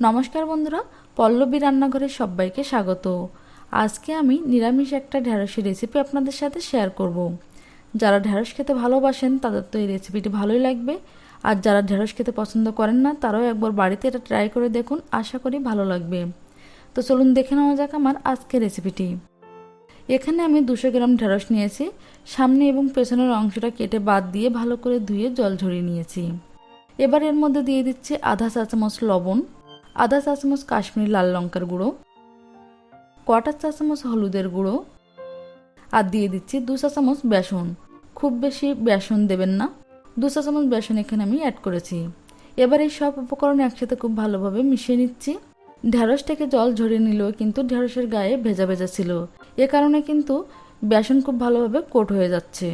নমস্কার বন্ধুরা, পল্লবী রান্নাঘরে সবাইকে স্বাগত। আজকে আমি নিরামিষ একটা ঢ্যাঁড়সের রেসিপি আপনাদের সাথে শেয়ার করব। যারা ঢ্যাঁড়স খেতে ভালোবাসেন, তাদের তো এই রেসিপিটি ভালোই লাগবে। আর যারা ঢ্যাঁড়স খেতে পছন্দ করেন না, তারাও একবার বাড়িতে এটা ট্রাই করে দেখুন, আশা করি ভালো লাগবে। তো চলুন দেখে নেওয়া যাক আমার আজকের রেসিপিটি এখানে আমি দুশো গ্রাম ঢ্যাঁড়স নিয়েছি। সামনে এবং পেছনের অংশটা কেটে বাদ দিয়ে ভালো করে ধুয়ে জল ঝরিয়ে নিয়েছি। এবার এর মধ্যে দিয়ে দিচ্ছি আধা চা চামচ লবণ। আধা চা চামচ কাশ্মীরি লাল লঙ্কার গুঁড়ো কটা চা চামচ হলুদের গুঁড়ো, আর দিয়ে দিচ্ছি দু চা চামচ বেসন। খুব বেশি বেসন দেবেন না। দু চা চামচ বেসন এখানে আমি অ্যাড করেছি। এবার এই সব উপকরণ একসাথে খুব ভালোভাবে মিশিয়ে নিচ্ছি। ঢ্যাঁড়স থেকে জল ঝরিয়ে নিলেও কিন্তু ঢ্যাঁড়সের গায়ে ভেজা ভেজা ছিল। এ কারণে কিন্তু বেসন খুব ভালোভাবে কোট হয়ে যাচ্ছে।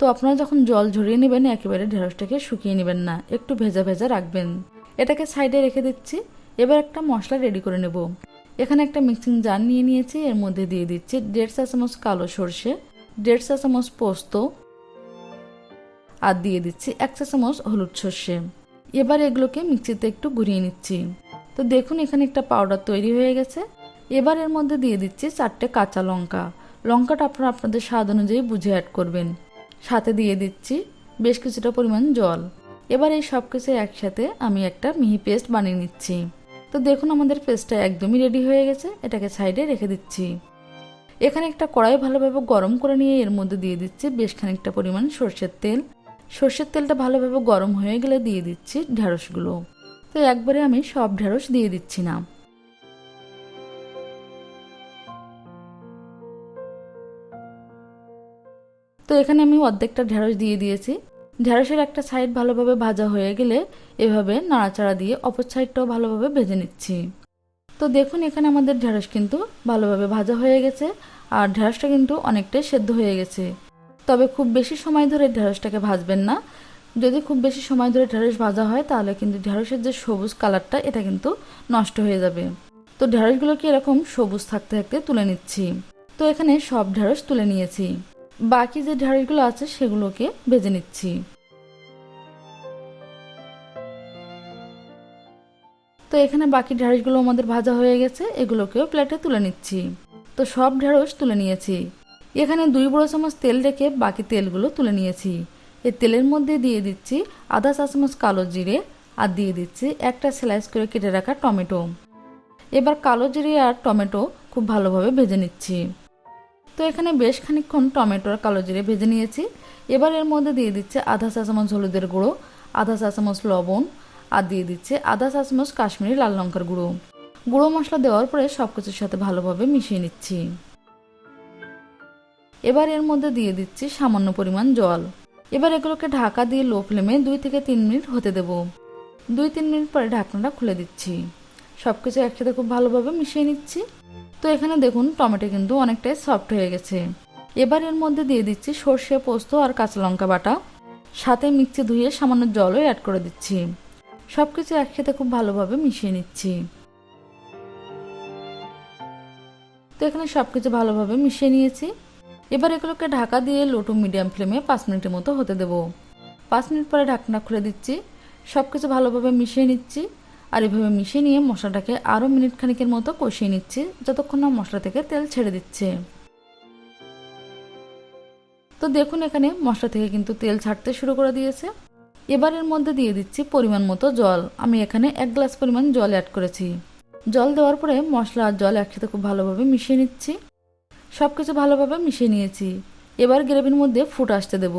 তো আপনারা যখন জল ঝরিয়ে নেবেন, একেবারে ঢেঁড়সটাকে শুকিয়ে নেবেন না। একটু ভেজা ভেজা রাখবেন। এটাকে সাইডে রেখে দিচ্ছি। এবার একটা মশলা রেডি করে নেব। এখানে একটা মিক্সিং জার নিয়ে নিয়েছি, এর মধ্যে দিয়ে দিচ্ছি দেড় চা চামচ কালো সর্ষে, দেড় চা চামচ পোস্ত আর দিয়ে দিচ্ছি এক চা চামচ হলুদ সর্ষে। এবার এগুলোকে মিক্সিতে একটু ঘুরিয়ে নিচ্ছি। তো দেখুন এখানে একটা পাউডার তৈরি হয়ে গেছে। এবার এর মধ্যে দিয়ে দিচ্ছি চারটে কাঁচা লঙ্কা। লঙ্কাটা আপনারা আপনাদের স্বাদ অনুযায়ী বুঝে অ্যাড করবেন। সাথে দিয়ে দিচ্ছি বেশ কিছুটা পরিমাণ জল। এবার এই সব কিছু একসাথে আমি একটা মিহি পেস্ট বানিয়ে নিচ্ছি। তো দেখুন আমাদের পেস্টটা একদমই রেডি হয়ে গেছে, এটাকে সাইডে রেখে দিচ্ছি। এখানে একটা কড়াই ভালোভাবে গরম করে নিয়ে এর মধ্যে দিয়ে দিচ্ছি বেশ খানিকটা পরিমাণ সর্ষের তেল। সর্ষের তেলটা ভালোভাবে গরম হয়ে গেলে দিয়ে দিচ্ছি ঢ্যাঁড়সগুলো তো একবারে আমি সব ঢ্যাঁড়স দিয়ে দিচ্ছি না। তো এখানে আমি অর্ধেকটা ঢ্যাঁড়স দিয়ে দিয়েছি। ঢ্যাঁড়সের একটা সাইড ভালোভাবে ভাজা হয়ে গেলে এভাবে নাড়াচাড়া দিয়ে অপর সাইডটাও ভালোভাবে ভেজে নিচ্ছি। তো দেখুন, এখানে আমাদের ঢ্যাঁড়স কিন্তু ভালোভাবে ভাজা হয়ে গেছে আর ঢ্যাঁড়সটা কিন্তু অনেকটাই সেদ্ধ হয়ে গেছে। তবে খুব বেশি সময় ধরে ঢ্যাঁড়সটাকে ভাজবেন না। যদি খুব বেশি সময় ধরে ঢ্যাঁড়স ভাজা হয়, তাহলে কিন্তু ঢ্যাঁড়সের যে সবুজ কালারটা, এটা কিন্তু নষ্ট হয়ে যাবে। তো ঢ্যাঁড়সগুলোকে এরকম সবুজ থাকতে থাকতে তুলে নিচ্ছি। তো এখানে সব ঢ্যাঁড়স তুলে নিয়েছি। বাকি যে ঢ্যাঁড়সগুলো আছে, সেগুলোকে ভেজে নিচ্ছি। তো এখানে বাকি ঢ্যাঁড়সগুলো আমাদের ভাজা হয়ে গেছে, এগুলোকেও প্লেটে তুলে নিচ্ছি। তো সব ঢ্যাঁড়স তুলে নিয়েছি। এখানে দুই বড় চামচ তেল রেখে বাকি তেলগুলো তুলে নিয়েছি। এই তেলের মধ্যে দিয়ে দিচ্ছি আধা চা চামচ কালো জিরে আর দিয়ে দিচ্ছি একটা স্লাইস করে কেটে রাখা টমেটো। এবার কালো জিরে আর টমেটো খুব ভালোভাবে ভেজে নিচ্ছি। তো এখানে বেশ খানিকক্ষণ টমেটো আর কালো জিরে ভেজে নিয়েছি। এবার এর মধ্যে দিয়ে দিচ্ছে আধা চা চামচ হলুদের গুঁড়ো, আধা চা চামচ লবণ আর দিয়ে দিচ্ছে আধা চা চামচ কাশ্মীরি, লাল লঙ্কার গুঁড়ো। গুঁড়ো মশলা দেওয়ার পরে সব কিছুর সাথে ভালোভাবে মিশিয়ে নিচ্ছি। এবার এর মধ্যে দিয়ে দিচ্ছি সামান্য পরিমাণ জল। এবার এগুলোকে ঢাকা দিয়ে লো ফ্লেমে দুই থেকে তিন মিনিট হতে দেব। দুই তিন মিনিট পরে ঢাকনাটা খুলে দিচ্ছি। সব কিছু একসাথে খুব ভালোভাবে মিশিয়ে নিচ্ছি। তো এখানে দেখুন, টমেটো কিন্তু অনেকটাই সফট হয়ে গেছে। এবার এর মধ্যে দিয়ে দিচ্ছি সর্ষে, পোস্ত আর কাঁচা লঙ্কা বাটা। সাথে মিক্সি ধুয়ে সামান্য জলও অ্যাড করে দিচ্ছি। সব কিছু একসাথে খুব ভালোভাবে মিশিয়ে নিচ্ছি। তো এখানে সব কিছু ভালোভাবে মিশিয়ে নিয়েছি। এবার এগুলোকে ঢাকা দিয়ে লো টু মিডিয়াম ফ্লেমে পাঁচ মিনিটের মতো হতে দেবো। পাঁচ মিনিট পরে ঢাকনা খুলে দিচ্ছি। সব কিছু ভালোভাবে মিশিয়ে নিচ্ছি। আর এভাবে মিশিয়ে নিয়ে মশলাটাকে আরও মিনিট খানিকের মতো কষিয়ে নিচ্ছি, যতক্ষণ না মশলা থেকে তেল ছেড়ে দিচ্ছে। তো দেখুন এখানে মশলা থেকে কিন্তু তেল ছাড়তে শুরু করে দিয়েছে। এবার এর মধ্যে দিয়ে দিচ্ছি পরিমাণ মতো জল। আমি এখানে এক গ্লাস পরিমাণ জল অ্যাড করেছি। জল দেওয়ার পরে মশলা আর জল একসাথে খুব ভালোভাবে মিশিয়ে নিচ্ছি। সব কিছু ভালোভাবে মিশিয়ে নিয়েছি। এবার গ্রেভির মধ্যে ফুট আসতে দেব।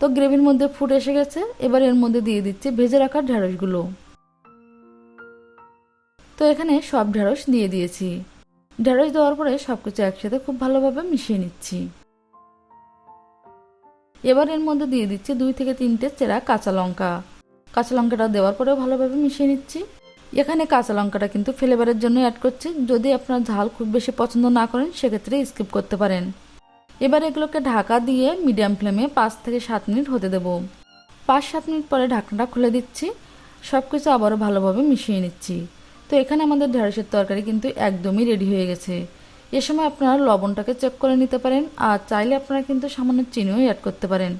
তো গ্রেভির মধ্যে ফুট এসে গেছে। এবার এর মধ্যে দিয়ে দিচ্ছি ভেজে রাখা ঢ্যাঁড়সগুলো তো এখানে সব ঢ্যাঁড়স দিয়ে দিয়েছি। ঢ্যাঁড়স দেওয়ার পরে সব কিছু একসাথে খুব ভালোভাবে মিশিয়ে নিচ্ছি। এবার এর মধ্যে দিয়ে দিচ্ছি দুই থেকে তিনটে চেরা কাঁচা লঙ্কা। কাঁচা লঙ্কাটা দেওয়ার পরেও ভালোভাবে মিশিয়ে নিচ্ছি। এখানে কাঁচা লঙ্কাটা কিন্তু ফ্লেভারের জন্য অ্যাড করছি। যদি আপনার ঝাল খুব বেশি পছন্দ না করেন, সেক্ষেত্রে স্কিপ করতে পারেন। এবার এগুলোকে ঢাকা দিয়ে মিডিয়াম ফ্লেমে পাঁচ থেকে সাত মিনিট হতে দেব। পাঁচ সাত মিনিট পরে ঢাকনাটা খুলে দিচ্ছি। সব কিছু আবারও ভালোভাবে মিশিয়ে নিচ্ছি। তো এখানে আমাদের ঢেঁড়সের তরকারি কিন্তু একদমই রেডি হয়ে গেছে। এ সময় আপনারা লবণটাকে চেক করে নিতে পারেন, আর চাইলে আপনারা কিন্তু সামান্য চিনিও অ্যাড করতে পারেন।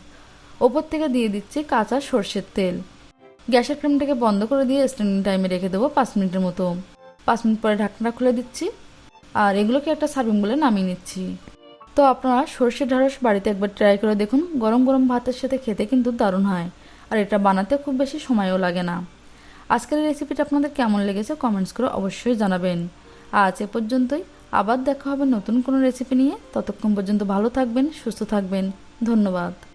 ওপর থেকে দিয়ে দিচ্ছি কাঁচা সর্ষের তেল। গ্যাসের ফ্লেমটাকে বন্ধ করে দিয়ে স্ট্যান্ডিং টাইমে রেখে দেবো পাঁচ মিনিটের মতো। পাঁচ মিনিট পরে ঢাকনাটা খুলে দিচ্ছি, আর এগুলোকে একটা সার্ভিং বলে নামিয়ে নিচ্ছি। তো আপনারা সর্ষে ঢ্যাঁড়স বাড়িতে একবার ট্রাই করে দেখুন, গরম গরম ভাতের সাথে খেতে কিন্তু দারুণ হয়, আর এটা বানাতে খুব বেশি সময়ও লাগে না। আজকের রেসিপিটা আপনাদের কেমন লেগেছে কমেন্টস করে অবশ্যই জানাবেন। আজ এ পর্যন্তই। আবার দেখা হবে নতুন কোনো রেসিপি নিয়ে। ততক্ষণ পর্যন্ত ভালো থাকবেন সুস্থ থাকবেন। ধন্যবাদ।